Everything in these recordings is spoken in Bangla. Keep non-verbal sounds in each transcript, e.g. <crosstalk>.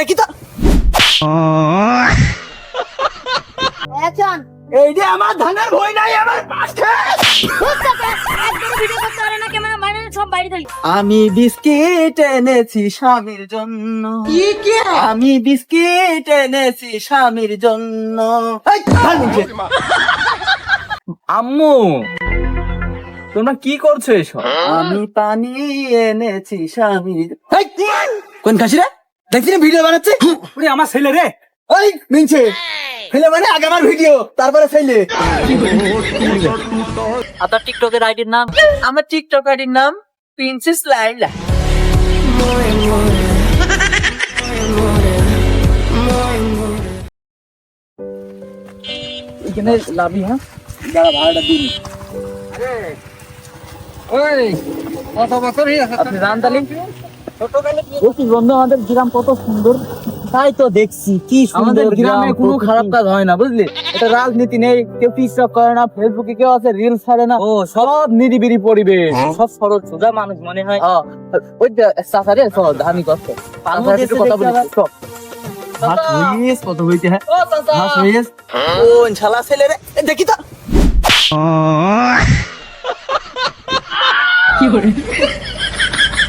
দেখি তো। অ্যাকশন এই যে আমার ধানের ভয় নাই আমার পাশে একদম ভিডিও করতে পারে না ক্যামেরা বাইরে সব বাইরে থাকি আমি বিস্কিট এনেছি স্বামীর জন্য। আমি বিস্কিট এনেছি স্বামীর জন্য। আম্মু তোমরা কি করছ এসব? আমি পানি এনেছি স্বামীর কোন খাসি রে? দেখছি না ভিডিও বানাচ্ছে? <laughs> ওরে আমার ছেলে রে। ওই মিনছে। ফেলে মানে আগে আমার ভিডিও তারপরে ফেলে আপনার টিকটকের আইডির নাম? আমার টিকটক আইডির নাম প্রিন্সেস লাইলা এখানে লাভি হ্যাঁ? যারা ভাড়াটা দিন ওই। কত বছর হয়ে আপনি জানতালি? বলছি বন্ধু আমাদের গ্রাম কত সুন্দর। তাই তো দেখছি কি আমাদের গ্রামে কোনো খারাপ কাজ হয় না বুঝলি? এটা রাজনীতি নেই কেউ টিকটক করে না ফেসবুকে কেউ আছে রিলস ছাড়ে না। ও সব নিরিবিরি পরিবেশ সব সরল সোজা মানুষ মনে হয়। ওই যে সব ধানি করছে পালমো চাচার সাথে দেশে কথা বলি সব কত হইতে হ্যাঁ? ও শালা ছেলে রে? দেখি তো!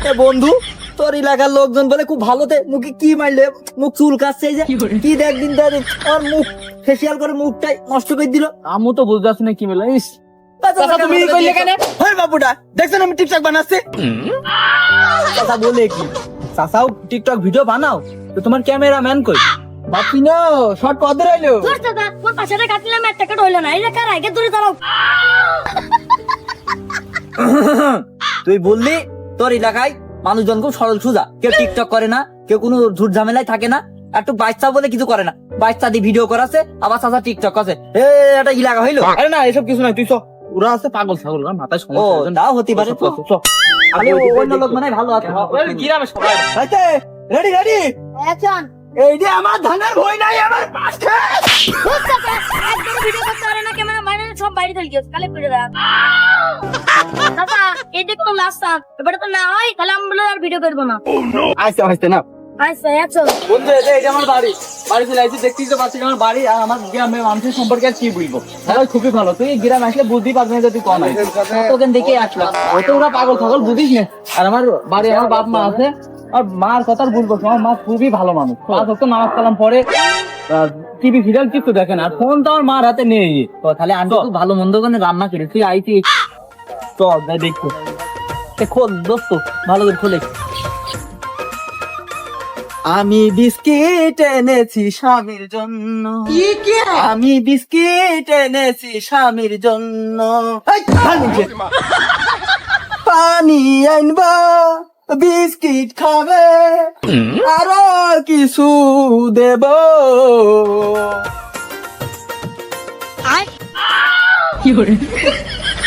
এ বন্ধু তোর এলাকার লোকজন বলে খুব ভালোতে মুখে কি মারলে? মুখ চুল যে। কি দেখ দিন আমার মুখ ফেসিয়াল করে মুখটাই নষ্ট করে দিল। আম্মু তো বুঝতে পারছি না কি মেলা ইস। তুমি কইলে কেন? বাবুটা দেখছেন আমি টিকটক বানাচ্ছি? চাচা বলে কি? চাচাও টিকটক ভিডিও বানাও তো তোমার ক্যামেরাম্যান কই? শর্ট রইল দাদা পাশে কাটলাম একটা কাট হইল না। এই যে কার আগে দূরে দাঁড়াও। <laughs> তুই বললি তোর এলাকায় মানুষজন খুব সরল সুজা। কেউ টিকটক করে না কেউ কোনো ঝুট ঝামেলায় থাকে না একটু বাচ্চা বলে কিছু করে না। বাচ্চা দিয়ে ভিডিও করাছে আবার চাচা টিকটক আছে। এ এটা এলাকা হইল? আরে না এসব কিছু নাই তুই চ। ওরা আছে পাগল ছাগল ওরা মাথায় সমস্যা আছে। তাও হতে পারে চ। অন্য লোক মানে ভালো আছে। ওই গ্রামে সবাই? রেডি রেডি অ্যাকশন এই যে আমার ধানের ভয় নাই আমার পাশে। একদম ভিডিও করতে পারে না ক্যামেরা বাইরে সব বাইরে থাকি কালে করে দাও লাস্ট এবারে তো না হয় তাহলে আমি বলে আর ভিডিও করব না। না আচ্ছা অ্যাকশন বন্ধু এই এটা আমার বাড়ি বাড়ি চলে আসছি দেখতেই তো পাচ্ছি আমার বাড়ি আর আমার গ্রামের মানুষের সম্পর্কে আর কি বুঝব সবাই খুবই ভালো। তুই গ্রাম আসলে বুঝতেই পারবি না যদি কম আছে তোকে দেখে আসলাম ও ওরা পাগল ছাগল বুঝিস না? আর আমার বাড়ি আমার বাপ মা আছে। আর মার কথা আর বুঝব আমার মা খুবই ভালো মানুষ। নামাজ কালাম পরে টিভি সিরিয়াল কিছু দেখে না। আর ফোন তো আমার মার হাতে নেই। তো তাহলে খুব ভালো মন্দ করে রান্না করে তুই আইতি। চল যাই দেখো। এ খোল দোস্ত ভালো করে খোলে। আমি বিস্কিট এনেছি স্বামীর জন্য। আমি বিস্কিট এনেছি স্বামীর জন্য। পানি আনবা বিস্কিট খাবে। আরও কিছু দেব।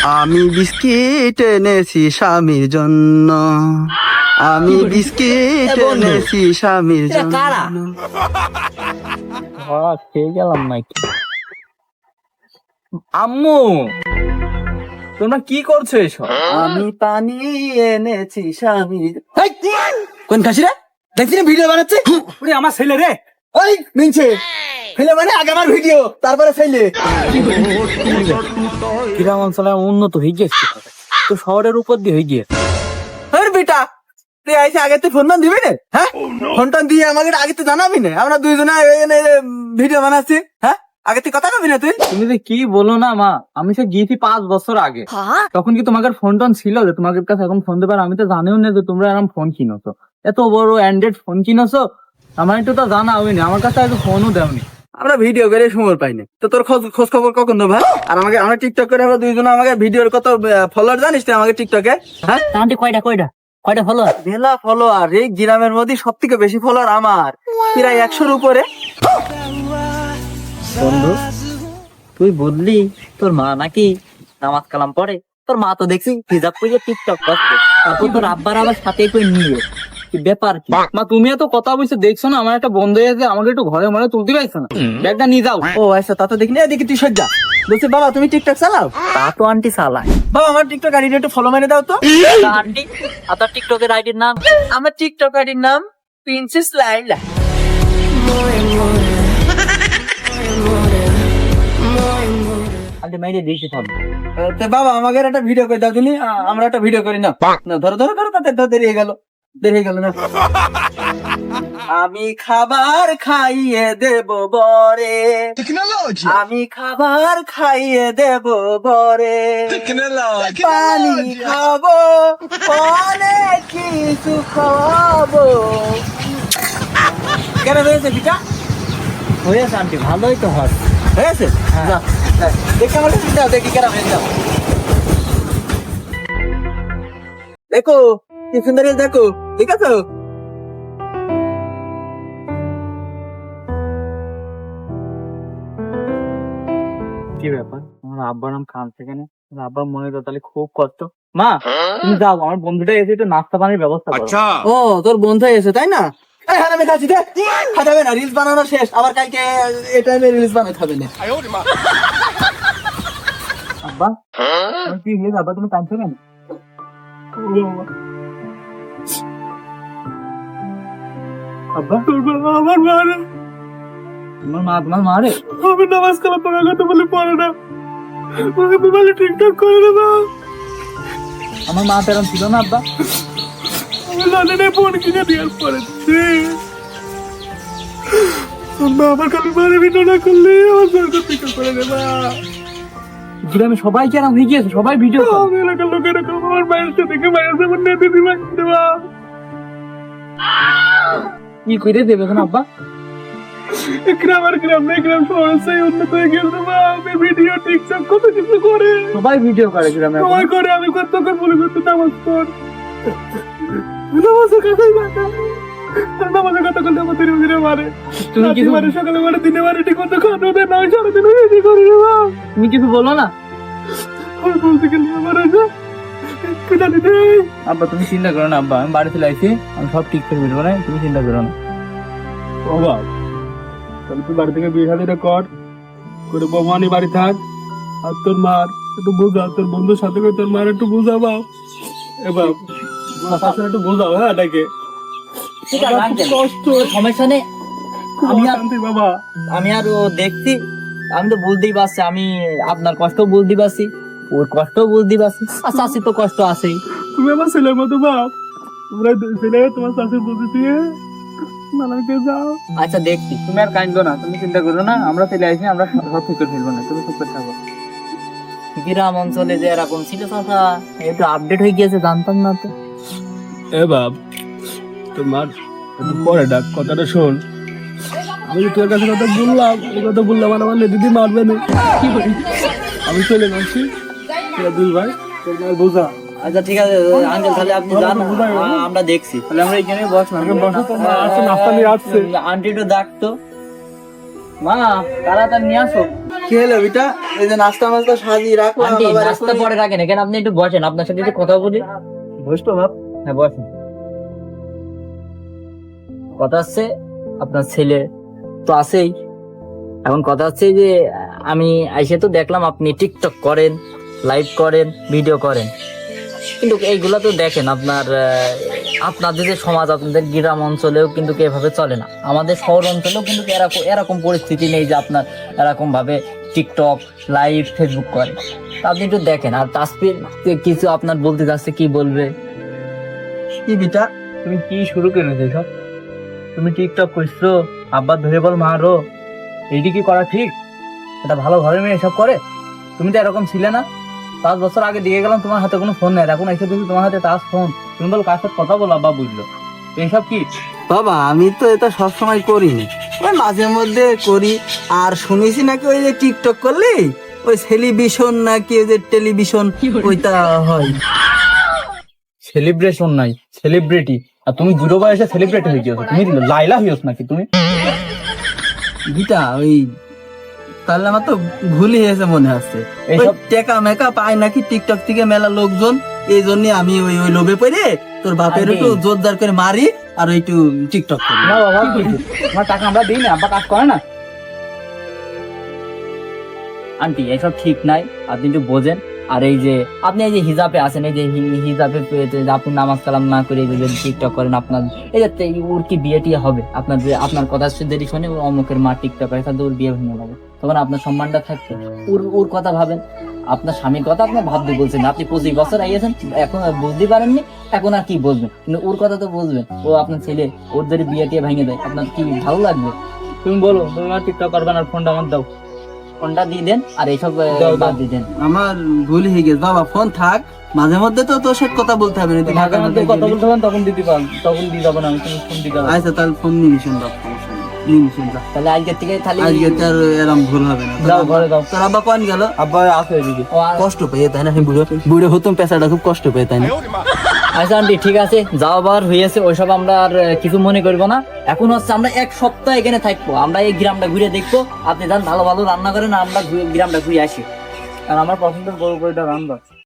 আমি বিস্কিট এনেছি স্বামীর জন্য। আমি বিস্কিট এনেছি স্বামীর জন্য। খেয়ে গেলাম নাকি? আম্মু তোমরা কি করছ এসব? আমি পানি এনেছি স্বামীর এই, কোন খাসি রে? দেখছি না ভিডিও বানাচ্ছে? ওরে আমার ছেলে রে। ওই মিনছে। ফেলে মানে আগে আমার ভিডিও তারপরে ফেলে গ্রাম অঞ্চলে উন্নত হয়ে গিয়েছে তো শহরের উপর দিয়ে হয়ে গিয়েছে আরে বেটা তুই আইসে আগে তুই ফোন দিবি না হ্যাঁ? ফোন টোন দিয়ে আমাকে আগে তো জানাবি না আমরা দুইজনে ভিডিও বানাচ্ছি হ্যাঁ? আগে তুই কথা কবি না তুই। তুমি যে কি বলো না মা আমি সে গিয়েছি পাঁচ বছর আগে। তখন কি তোমাদের ফোন টোন ছিল যে তোমাদের কাছে এখন ফোন দেবার? আমি তো জানিও না যে তোমরা এরকম ফোন কিনোছো। এত বড় অ্যান্ড্রয়েড ফোন কিনোছো আমার একটু তো জানা হয়নি আমার কাছে একটু ফোনও দেওনি। আমরা ভিডিও করে সময় পাইনি তো তোর খোঁজ খোঁজ খবর কখন দেবো ভাই আর আমাকে আমরা টিকটক করে আমরা দুইজনে আমাকে ভিডিওর কত ফলোয়ার জানিস তুই আমাকে টিকটকে হ্যাঁ? আন্টি কয়টা কয়টা কয়টা ফলো মেলা ফলোয়ার এই গ্রামের মধ্যে সব থেকে বেশি ফলোয়ার আমার। প্রায় একশোর উপরে। বন্ধু তুই বললি তোর মা নাকি নামাজ কালাম পড়ে। তোর মা তো দেখছি হিজাব করে টিকটক করছে। তারপর তোর আব্বার আবার সাথে করে নিয়ে। কি ব্যাপার কি? মা তুমি এত কথা বলছো দেখছ না? আমার একটা বন্ধু আছে আমাকে একটু ঘরে মনে তুলতে পারছ না। ব্যাগটা নিয়ে যাও। ও আচ্ছা তা তো দেখিনি এদিকে তুই সজ্জা বলছি বাবা তুমি টিকটক চালাও? তা তো আন্টি চালায়। বাবা আমার টিকটক আইডি একটু ফলো মেরে দাও তো। আন্টি আপনার টিকটকের আইডির নাম? আমার টিকটক আইডির নাম প্রিন্সেস লাইলা মাইরে দিয়েছি সব বাবা আমাকে একটা ভিডিও করে দাও তুমি আমরা একটা ভিডিও করি না না, ধরো ধরো ধরো তাদের হয়ে গেল। দেরি গেল না? আমি খাবার খাইয়ে দেব বরে। আমি খাবার খাইয়ে দেব বরে। পানি খাব অনেক কিছু খাব। কেন হয়েছে পিঠা? হয়েছে আন্টি ভালোই তো হয়। হয়েছে? যা, যা, দেখে আমার দেখি কেন হয়েছে। দাও। দেখো কি সুন্দর দেখো ঠিক আছে? কি ব্যাপার? আমার আব্বার নাম খান সেখানে আব্বার মনে তো তাহলে খুব কষ্ট। মা তুমি যাও আমার বন্ধুটা এসে একটু নাস্তা পানির ব্যবস্থা করো। ও তোর বন্ধু এসে তাই না? এই খাচ্ছি দে। খাটাবে না রিলস বানানো শেষ। আবার কালকে এই টাইমে রিলস বানাতে হবে না। আব্বা কি আব্বা তুমি কাঁদছো কেন? আব্বা আমার মারে। তোমার মা তোমার মা আমি নামাজ কালাম পড়ার কথা বলে পড়ে না। ওকে মোবাইলে টিকটক করে আমার মা তেরম ছিল না আব্বা। আমি ফোন কিনে দিয়ে পড়েছি আমার খালি মারে ভিডিও না করলে আমার করে দেবা গ্রামে সবাই কেন হয়ে গিয়েছে সবাই ভিডিও আমি এলাকার লোক আমার নেতে দিবা দেবা কি করে দেবে এখন আব্বা? গ্রাম গ্রাম নেই গ্রাম শহর সেই উন্নত হয়ে বা আমি ভিডিও টিকটক কত কিছু করে। সবাই ভিডিও করে গ্রামে সবাই করে আমি বলে করতে নামাজ পড়। নামাজের কথাই নামাজের কথা বলতে আমার ধীরে মারে তুমি কিছু মারে সকালে মারে দিনে মারে ঠিক মতো খাওয়া দাওয়া না সারাদিন করি তুমি কিছু বলো না? আমি বলতে গেলে আমার আব্বা তুমি চিন্তা করো না আব্বা আমি বাড়ি চলে আসি আমি সব ঠিক করে ফেলব না? তুমি চিন্তা করো না। ও বাপ তাহলে তুই বাড়ি থেকে বিয়ে শাদিটা কর করে বৌমানি বাড়ি থাক আর তোর মার একটু বোঝা তোর বন্ধুর সাথে করে তোর মার একটু বোঝা বাপ এ বাপ শাশুড়ি একটু বোঝাও হ্যাঁ এটাকে কষ্ট। সমস্যা নেই। আমি আর- অশান্তি বাবা। আমি আর দেখছি। আমি তো বুঝতেই পারছি আমি আপনার কষ্ট বুঝতে পারছি। ওর কষ্ট বুঝতে পারছি। আর চাষি তো কষ্ট আছেই। তুমি আমার ছেলের মতো বাপ। তোমরা দুই ছেলে তোমার শাশুড়ি বুঝে দিয়ে মালাকে আচ্ছা দেখছি। তুমি আর কাঁদো না তুমি চিন্তা করো না আমরা চলে আসি আমরা সব ঠিক ফেলব না তুমি চুপ করে থাকো। গ্রাম অঞ্চলে যে এরকম ছিল চাষা একটু আপডেট হয়ে গিয়েছে জানতাম না তো। এ বাপ তোমার পরে ডাক কথাটা শোন। আমি তোর কাছে কথা বললাম এই কথা বললাম আর আমার দিদি মারবে না। আমি চলে যাচ্ছি। দুই ভাই তোর মায়ের বোঝা। আচ্ছা ঠিক আছে আঙ্কেল তাহলে আপনি যান আমরা দেখছি। তাহলে আমরা এখানে বসলাম। বসো তো, মা আসছে, নাস্তা নিয়ে আসছে। আন্টি একটু ডাকতো। মা তাড়াতাড়ি নিয়ে আসো। কি হলো বিটা? এই যে নাস্তা মাস্তা সাজিয়ে রাখলাম আন্টি নাস্তা পরে রাখেন এখানে আপনি একটু বসেন আপনার সাথে একটু কথা বলি। বসতো বাপ। হ্যাঁ বসেন। কথা হচ্ছে আপনার ছেলে তো আছেই। এখন কথা হচ্ছে যে আমি আইসে তো দেখলাম আপনি টিকটক করেন। লাইভ করেন ভিডিও করেন। কিন্তু এইগুলা তো দেখেন আপনার আপনাদের যে সমাজ, আপনাদের গ্রাম অঞ্চলেও কিন্তু এভাবে চলে না। আমাদের শহর অঞ্চলেও কিন্তু এরকম এরকম পরিস্থিতি নেই যে আপনার এরকমভাবে টিকটক লাইভ ফেসবুক করে। আপনি একটু দেখেন, আর তাসপির কিছু আপনার বলতে চাচ্ছে, কি বলবে? কি বিটা তুমি কি শুরু করেছ সব? তুমি টিকটক করছ, আব্বা ধরে বল মারো, এইটি কি করা ঠিক? এটা ভালো ঘরে মেয়ে এসব করে? তুমি তো এরকম ছিলে না? পাঁচ বছর আগে দিয়ে গেলাম তোমার হাতে কোনো ফোন নেই। এখন এসে দেখি তোমার হাতে তার ফোন তুমি বল কার সাথে কথা বলো আব্বা বুঝলো। এইসব কি? বাবা আমি তো এটা সবসময় করিনি। ওই মাঝে মধ্যে করি। আর শুনেছি নাকি ওই যে টিকটক করলে? ওই সেলিব্রেশন নাকি ওই যে টেলিভিশন ওইটা হয়। সেলিব্রেশন নাই সেলিব্রিটি আর তুমি বুড়ো বয়সে সেলিব্রিটি হয়ে গিয়েছো। তুমি লাইলা হইস নাকি তুমি? গীতা ওই তাহলে আমার তো ভুলই হয়েছে মনে হচ্ছে। এইসব টেকা মেকা পায় নাকি টিকটক থেকে মেলা লোকজন? এই জন্য আমি ওই ওই লোভে পড়ে তোর বাপের একটু জোরদার করে মারি আর ওই একটু টিকটক করি। না বাবা আমার টাকা আমরা দিই না আব্বা কাজ করে না। আন্টি এইসব ঠিক নাই। আপনি একটু বোঝেন। আর এই যে, আপনি এই যে হিজাবে আছেন, এই যে হিজাবে আপনি নামাজ কালাম না করে এই যে টিকটক করেন, আপনার, এই যে ওর কি বিয়ে টিয়ে হবে? আপনার আপনার কথা যদি শুনে ওর অমুকের মা টিকটক করে, তাহলে ওর বিয়ে ভেঙে যাবে। তখন আপনার সম্মানটা থাকবে। ওর ওর কথা ভাবেন। আপনার স্বামীর কথা আপনার ভাবতে বলছেন আপনি পঁচিশ বছর আইয়েছেন, এখন আর বুঝতে পারেননি, এখন আর কি বলবেন? কিন্তু ওর কথা তো বুঝবেন ও আপনার ছেলে, ওর যদি বিয়ে টিয়ে ভেঙে দেয়, আপনার কি ভালো লাগবে? তুমি বলো, তুমি আর টিকটক করবে না ফোনটা আমার দাও। ফোনটা দিয়ে দেন আর এইসব। বাদ দিয়ে দেন। আমার ভুল হয়ে গেছে। বাবা ফোন থাক। মাঝে মধ্যে তো তোর সাথে কথা বলতে হবে না। মাঝে ঢাকার মধ্যে কথা বলতে হবে তখন দিতে পারো তখন দিয়ে যাব না আমি তুমি ফোন দিতে পারো আচ্ছা তাহলে ফোন নিয়ে শুন বাপ সমস্যা নেই। নিয়ে শুন যা। তাহলে আজকের থেকে তাহলে আজকে তো আর ভুল হবে না। যাও ঘরে যাও তোর আব্বা কোন গেল? আব্বা আছে এদিকে। কষ্ট পেয়ে তাই না? বুড়ো বুড়ো হতুম পেশাটা খুব কষ্ট পেয়ে তাই না? আচ্ছা আন্টি, ঠিক আছে যাওয়াবার হয়েছে, ওইসব আমরা আর কিছু মনে করব না। এখন হচ্ছে আমরা এক সপ্তাহ এখানে থাকব, আমরা এই গ্রামটা ঘুরে দেখব। আপনি যান, ভালো ভালো রান্না করেন, আমরা গ্রামটা ঘুরে আসি। কারণ আমার পছন্দের গরু গরুটা রান্না।